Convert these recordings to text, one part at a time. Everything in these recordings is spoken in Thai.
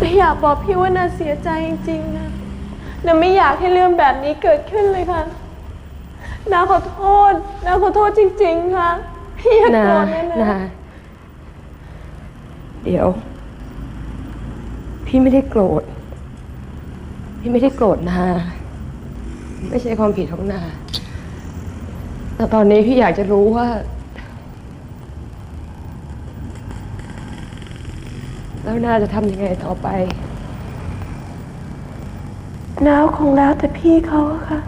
ไม่อยากบอกพี่ว่านาเสียใจจริงๆนะนาไม่อยากให้เรื่องแบบนี้เกิดขึ้นเลยค่ะนาขอโทษนาขอโทษจริง ๆ ค่ะ พี่อย่าโกรธนะนานะเดี๋ยว พี่ไม่ได้โกรธ พี่ไม่ได้โกรธนา ไม่ใช่ความผิดของนา แต่ตอนนี้พี่อยากจะรู้ว่า แล้วนาจะทำยังไงต่อไปนาคงแล้วแต่พี่เขาอะค่ะ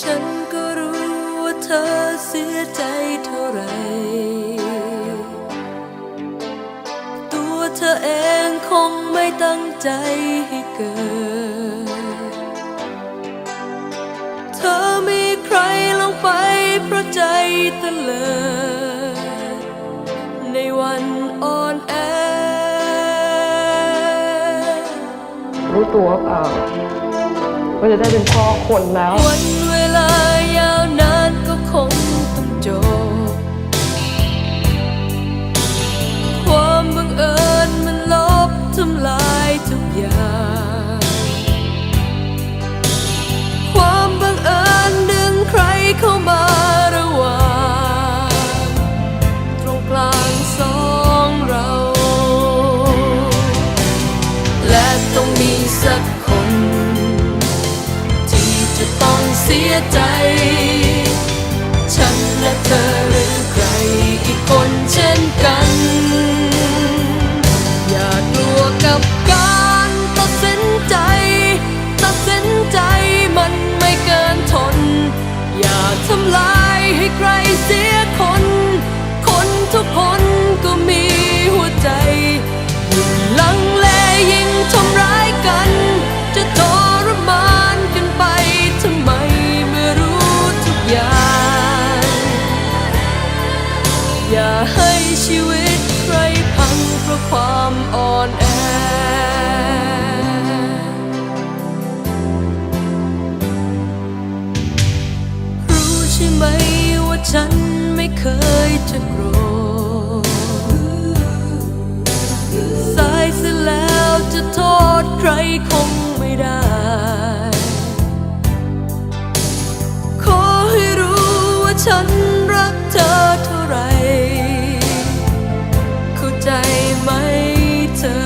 ฉันก็รู้ว่าเธอเสียใจเท่าไหรตัวเธอเองคงไม่ตั้งใจให้เกิด เธอมีใครลงไปเพราะใจเตลิดในวันอ่อนแอ รู้ตัวเปล่าว่าจะได้เป็นพ่อคนแล้ว วันเวลายาวนานก็คง ใครเสียคน คนทุกคนก็มีหัวใจยิ่งลังเลยิ่งทำร้ายกัน จะทรมานกันไปทำไมเมื่อรู้ทุกอย่าง อย่าให้ชีวิตใครพังเพราะความอ่อนแอ ยจะโกรธสายเสียแล้วจะโทษใครคงไม่ได้ ขอให้รู้ว่าฉันรักเธอเท่าไร เข้าใจไหมเธอ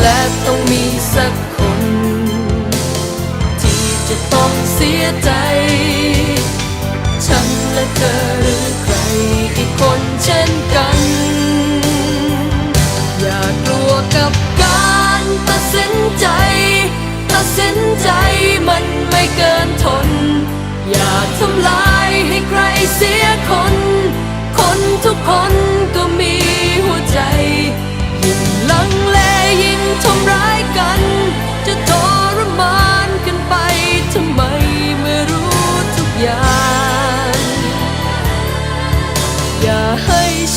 และต้องมีสักคน ที่จะต้องเสียใจ ฉั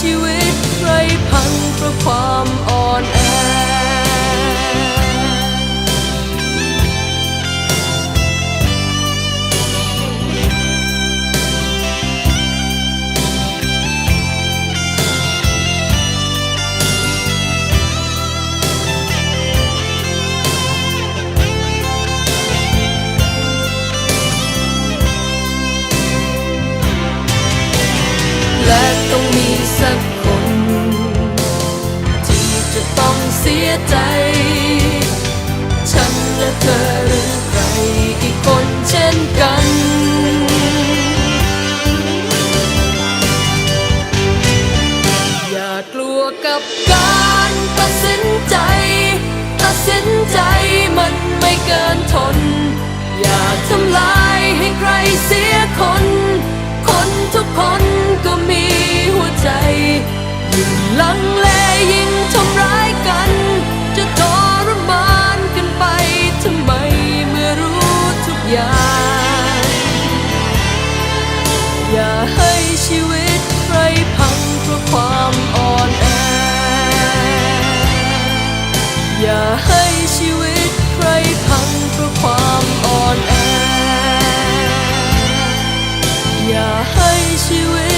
ชีวิตใครพังเพราะความ ยใจฉันและเธอหรือใครอีกคนเช่นกันอย่ากลัวกับการตัดสินใจตัดสินใจมันไม่เกินทน อย่าทำลายให้ใครเสียคน คนทุกคนก็มีหัวใจยิ่งลังเล ชีวิตใครพังเพราะความอ่อนแอ อย่าให้ชีวิตใครพังเพราะความอ่อนแอ อย่าให้ชีวิต